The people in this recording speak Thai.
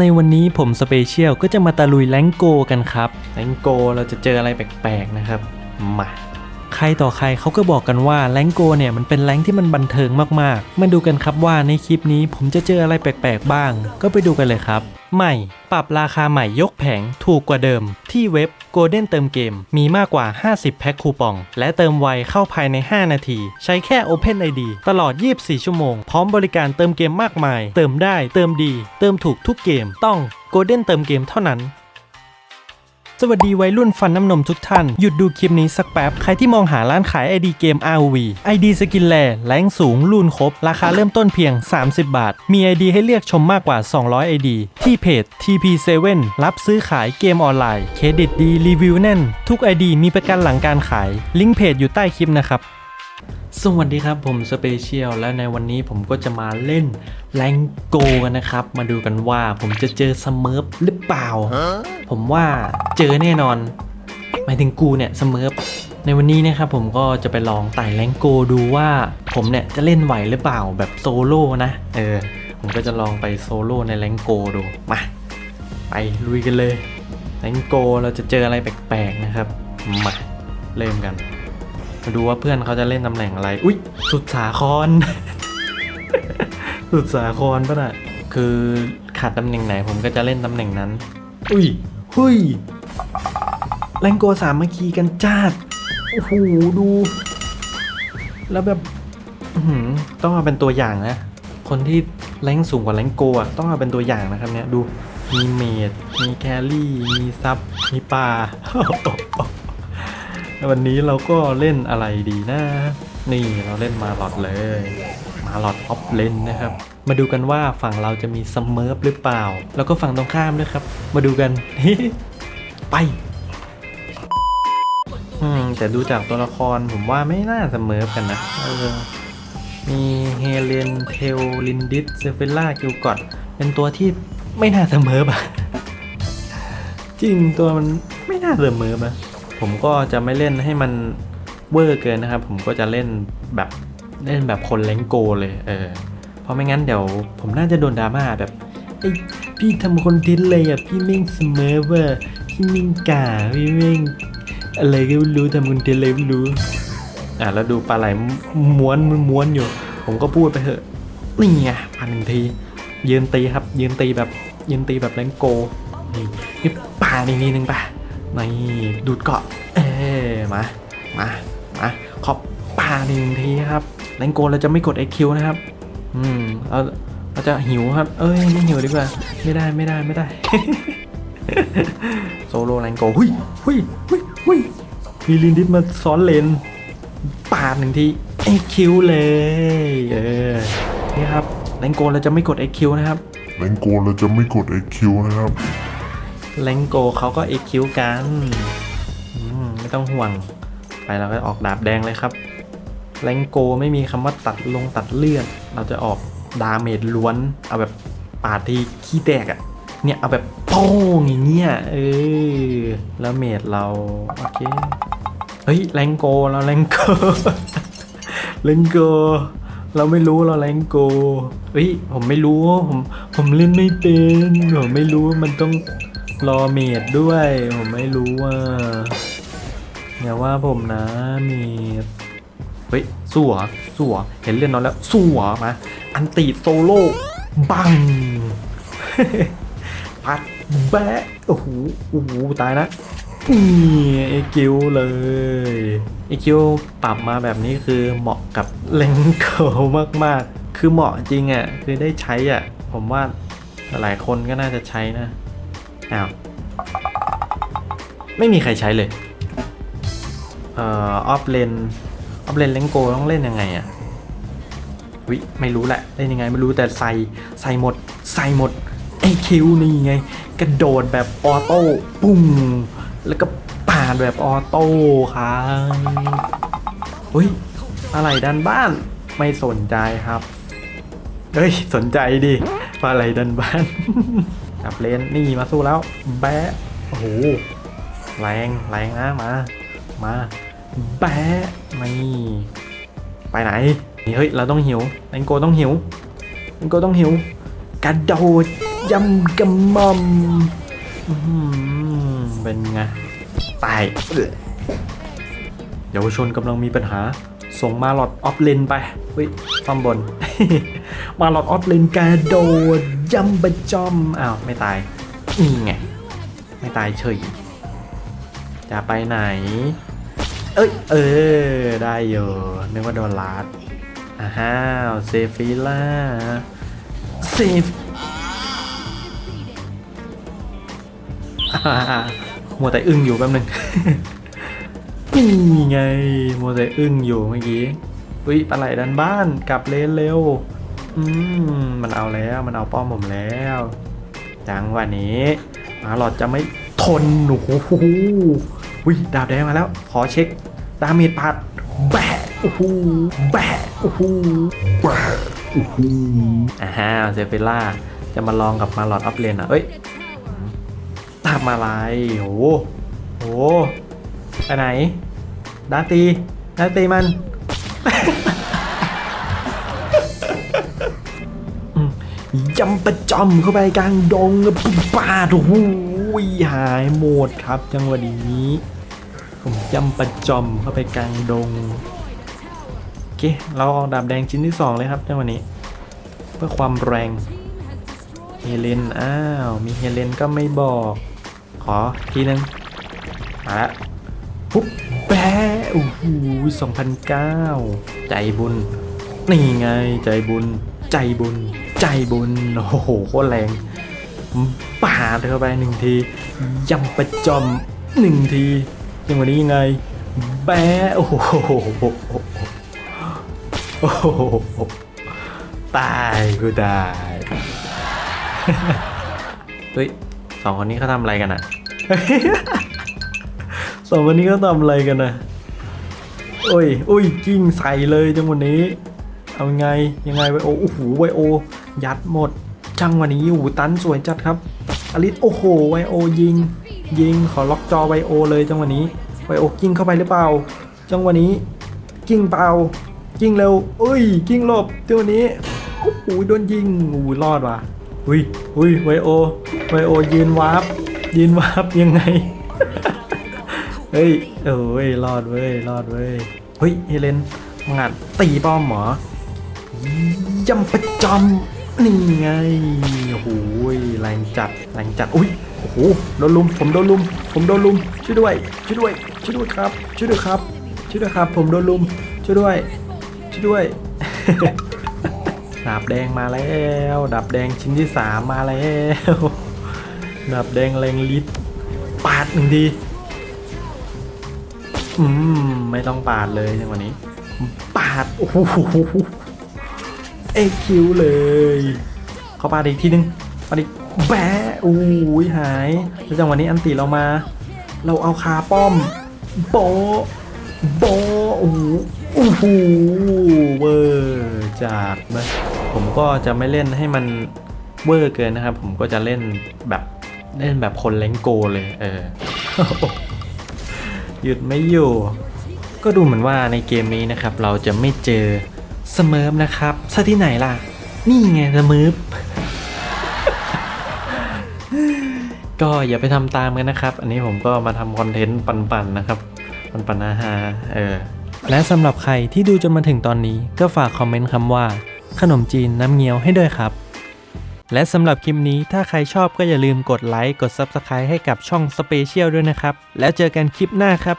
ในวันนี้ผมสเปเชียลก็จะมาตะลุยแลงโกกันครับแลงโกเราจะเจออะไรแปลกๆนะครับ มา ใครต่อใครเขาก็บอกกันว่าแรงโกเนี่ยมันเป็นแรงที่มันบันเทิงมากๆ มาดูกันครับว่าในคลิปนี้ผมจะเจออะไรแปลกๆบ้าง ก็ไปดูกันเลยครับ ใหม่ ปรับราคาใหม่ยกแผงถูกกว่าเดิม ที่เว็บ Golden เติมเกม มีมากกว่า 50 แพ็คคูปอง และเติมไวเข้าภายใน 5 นาที ใช้แค่ Open ID ตลอด 24 ชั่วโมง พร้อมบริการเติมเกมมากมาย เติมได้เติมดี เติมถูกทุกเกมต้อง Golden เติมเกมเท่านั้น สวัสดีวัยรุ่นฟันน้ำนมทุกท่าน หยุดดูคลิปนี้สักแป๊บ ใครที่มองหาร้านขาย ID เกม ROV ID สกินแลแรงสูงรุ่นครบ ราคาเริ่มต้นเพียง 30 บาท มี ID ให้เลือกชมมากกว่า 200 ID ที่เพจ TP7 รับซื้อขายเกมออนไลน์ เครดิตดีรีวิวแน่น ทุก ID มีประกันหลังการขาย ลิงก์เพจอยู่ใต้คลิปนะครับ สวัสดีครับผมสเปเชียลและในวันนี้ผมก็จะมาเล่นแรงโกกันนะครับ มาดูกันว่าผมจะเจอสเมิร์ฟหรือเปล่า ผมว่าเจอแน่นอน หมายถึงกูเนี่ยสเมิร์ฟในวันนี้นะครับผมก็จะไปลองไต่แรงโกดูว่าผมเนี่ยจะเล่นไหวหรือเปล่าแบบโซโล่นะ เออ ผมก็จะลองไปโซโล่ในแรงโกดู มา ไปลุยกันเลยแรงโกเราจะเจออะไรแปลกๆนะครับ มาเริ่มกัน มาดูว่าเพื่อนเขาจะเล่นตำแหน่งอะไร อุ้ยสุดสาคร สุดสาครป่ะน่ะ คือขาดตำแหน่งไหนผมก็จะเล่นตำแหน่งนั้น อุ้ย หุยแรงโกสามัคคีกันจ้าดโอ้โหดู แล้วแบบต้องเอาเป็นตัวอย่างนะ คนที่แรงสูงกว่าแรงโกอะต้องเอาเป็นตัวอย่างนะครับเนี่ยดู มีเมดมีแครี่ มีซับ มีป่า วันนี้เราก็เล่นอะไรดีนะ นี่เราเล่นมาหลอดเลย มาหลอดออฟเลนนะครับ มาดูกันว่าฝั่งเราจะมีสเมิร์หรือเปล่า แล้วก็ฝั่งตรงข้ามด้วยครับ มาดูกัน ไปอืมแต่ดูจากตัวละครผมว่าไม่น่าเสเมิร์กันนะเออมีเฮเลนเทลลินดิสเซฟิล่ากิลกอดเป็นตัวที่ไม่น่าเสมิร์ฟอะจริงตัวมันไม่น่าเสมิร์ฟอะ ผมก็จะไม่เล่นให้มันเวอร์เกินนะครับ ผมก็จะเล่นแบบเล่นแบบคนเล้งโกเลยเออเพราะไม่งั้นเดี๋ยวผมน่าจะโดนดราม่าแบบไอ้พี่ทำคอนเทนต์เลยอะพี่เม่งเสมอเวอร์พี่เม่งกาพี่เม่งอะไรก็ไม่รู้ทำคอนเทนต์อะไรไม่รู้อะแล้วดูปลาไหลม้วนม้วนอยู่ ผมก็พูดไปเถอะนี่ไงพันหนึ่งทียืนตีครับยืนตีแบบยืนตีแบบแรงโกนี่นี่ป่าอีกนิดนึงป่ะ นี่ดูดเกาะ เอมา มา มาขอบปาหนึ่งทีครับแรงโกเราจะไม่กด XQ นะครับ อืมเราเราจะหิวครับ เอ้ยไม่หิวดีกว่า ไม่ได้ไม่ได้ไม่ได้ โซโลแรงโกหุยหุยหุยหุยมีลินดิสมาซ้อนเลนปาดหนึ่งที XQ เลย เออ นี่ครับแรงโกเราจะไม่กด XQ นะครับแรงโกเราจะไม่กด XQ นะครับ แรงโกเขาก็ XQ กันอืมไม่ต้องห่วง ไปเราก็ออกดาบแดงเลยครับแรงโกไม่มีคำว่าตัดลงตัดเลือด เราจะออกดาเมจล้วน เอาแบบปาดทีขี้แตกอะ่ะ เนี่ยเอาแบบโป้งอย่างเงี้ยเออแล้วเมจเราโอเค เฮ้ยแรงโกเราแรงโกแรงโกเราไม่รู้เราแรงโกเฮ้ยผมไม่รู้ผมผมเล่นไม่เป็นผมไม่รู้มันต้อง รอเมดด้วย ผมไม่รู้ว่าอย่าว่าผมนะเมดเฮ้ยสู้เหรอสู้เหรอเห็นเล่นนอนแล้วสู้เหรอมาอันตีโซโล่บังปัดแบะโอ้โหโอ้โหตายนะนี่ไอคิวเลยไอคิวปรับมาแบบนี้คือเหมาะกับเลงเกิลมากๆ คือเหมาะจริงอะคือได้ใช้อะ ผมว่าหลายคนก็น่าจะใช้นะ อ้าว ไม่มีใครใช้เลย เอ่อออฟเลนออฟเลนเลงโกต้องเล่นยังไงอะวิไม่รู้แหละเล่นยังไงไม่รู้แต่ใส่ใส่หมด ใส่หมดไอคิวนี่ไง กระโดดแบบออโต้ปุ้งแล้วก็ปาดแบบออโต้ครับเฮ้ยอะไรดันบ้านไม่สนใจครับ เฮ้ย สนใจดิอะไรดันบ้าน จับเลนนี่มาสู้แล้ว แบะโอ้โหแรงแรงนะมา มา แบะนี่ไปไหนเฮ้ยเราต้องหิวแองโกต้องหิวแองโกต้องหิวกระโดดยำกระหม่อมเป็นไงตายเอื้อเยาวชนกำลังมีปัญหา ส่งมาหลอดออฟเลนไปเฮ้ยความบน มาหลอดออฟเลนกระโดด ยำประจอมอ้าวไม่ตายนี่ไงไม่ตายเฉยจะไปไหน เอ้ยเออได้อยู่นึกว่าโดนลาดอ้าวเซฟิล่าเซฟอ่ามัวแต่อึ้งอยู่แป๊บนึงนี่ไงมัวแต่อึ้งอยู่เมื่อกี้อุ้ยปลาไหลดันบ้านกลับเลนเร็ว อืมมันเอาแล้วมันเอาป้อมผมแล้วจังวะนี้มาหลอดจะไม่ทนโอ้โหอุ้ยดาบแดงมาแล้ว ขอเช็ค ดาเมจปัดแบะโอ้โหแบะโอ้โหแปะโอ้โหอ่าฮะเซฟิล่าจะมาลองกับมาหลอดอัพเลนอะเอ้ยตามมาอะไรโอ้โหโอ้โหไปไหนดาตีดาตีมัน ยำประจำเข้าไปกลางดงแล้วปุ๊บปาดโอ้โหหายหมดครับ จังหวะนี้ ผมยำประจำเข้าไปกลางดงโอเคเราเอาดาบแดงชิ้นที่สองเลยครับจังหวะนี้ เพื่อความแรงเฮเลนอ้าว มีเฮเลนก็ไม่บอก ขอทีนึงมาละปุ๊บแปะโอ้โหสองพันเก้าใจบุญ นี่ไงใจบุญ ใจบุญ ใจบุญโอ้โหโคตรแรงปาดเข้าไปหนึ่งทียำประจอมหนึ่งทียังวันนี้ยังไง แบะโอ้โหโอ้โหตายกูตายเฮ้ยสองคนนี้เขาทำอะไรกันอะสองคนนี้เขาทำอะไรกันอะโอ้ยอุ้ยกิ้งใส่เลยจังวันนี้ เอาไงยังไงไวโอโอ้โหไวโอ ยัดหมดจังวันนี้โอ้ตันสวยจัดครับอลิสโอ้โหไวโอยิง ยิงขอล็อกจอไวโอเลยจังวันนี้ไวโอกิ้งเข้าไปหรือเปล่า จังวันนี้กิ้งเปล่ากิ้งเร็วเอ้ยกิ้งหลบจังวันนี้โอ้โหโดนยิงอู้รอดว่ะอุ้ยอุ้ยไวโอไวโอยืนวาร์ปยืนวาร์ปยังไงเฮ้ยเอ้ยรอดเว้ยรอดเว้ยเฮ้ยเฮเลนงัดตีป้อมหรอ ยำประจำนี่ไงโอ้โหแรงจัดแรงจัดอุ้ยโอ้โหโดนลุมผมโดนลุม ผมโดนลุมช่วยด้วยช่วยด้วยช่วยด้วยครับช่วยด้วยครับช่วยด้วยครับ ผมโดนลุมช่วยด้วยช่วยด้วยดาบแดงมาแล้วดาบแดงชิ้นที่สามมาแล้วดาบแดงแรงลิตปาดหนึ่งทีอืมไม่ต้องปาดเลยในวันนี้ ปาดโอ้โห เอ็กคิวเลย เข้าปาดอีกทีนึงปาดอีกแบะอู้ยหายแล้วจังหวะนี้อันติเรามา เราเอาคาป้อม โบโบโอ้โหโอ้โหเวอร์จากนะผมก็จะไม่เล่นให้มันเวอร์เกินนะครับ ผมก็จะเล่นแบบเล่นแบบคนเล้งโกเลย เออ หยุดไม่อยู่ ก็ดูเหมือนว่าในเกมนี้นะครับ เราจะไม่เจอเสเมิร์ฟนะครับ ซะที่ไหนล่ะ นี่ไงสมิร์ฟก็อย่าไปทำตามกันนะครับ อันนี้ผมก็มาทำคอนเทนต์ปันๆนะครับ ปันๆอาหาเออ และสำหรับใครที่ดูจนมาถึงตอนนี้ก็ฝากคอมเมนต์คำว่า ขนมจีนน้ำเงี้ยวให้ด้วยครับ และสำหรับคลิปนี้ถ้าใครชอบก็อย่าลืมกดไลค์ กด Subscribe ให้กับช่อง Special ด้วยนะครับ แล้วเจอกันคลิปหน้าครับ